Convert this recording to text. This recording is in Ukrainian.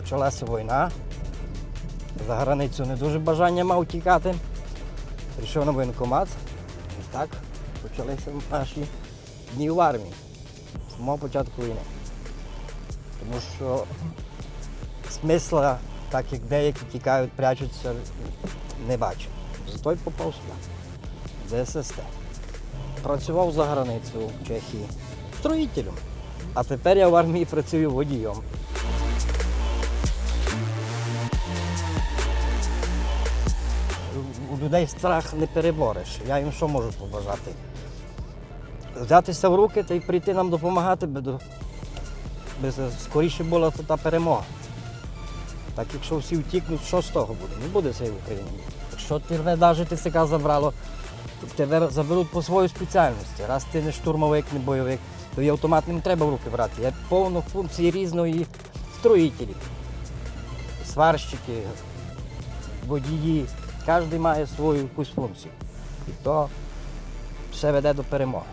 почалася війна. За границю не дуже бажання мав тікати. Прийшов на воєнкомат. І так почалися наші дні в армії. З самого початку війни. Тому що смисла, так як деякі тікають, прячуться, не бачу. Зато й попав сюди. ДССТ. Працював за границею в Чехії строїтелем. А тепер я в армії працюю водієм. У людей страх не перебореш. Я їм що можу побажати? Взятися в руки та й прийти нам допомагати, би, скоріше була та перемога. Так якщо всі втікнуть, що з того буде? Не буде цієї України. Якщо тебе навіть ТСК забрало, тебе заберуть по своїй спеціальності. Раз ти не штурмовик, не бойовик, то і автомат не треба в руки брати. Є повно функції різної строїтелі, сварщики, водії. Кожен має свою якусь функцію. І то все веде до перемоги.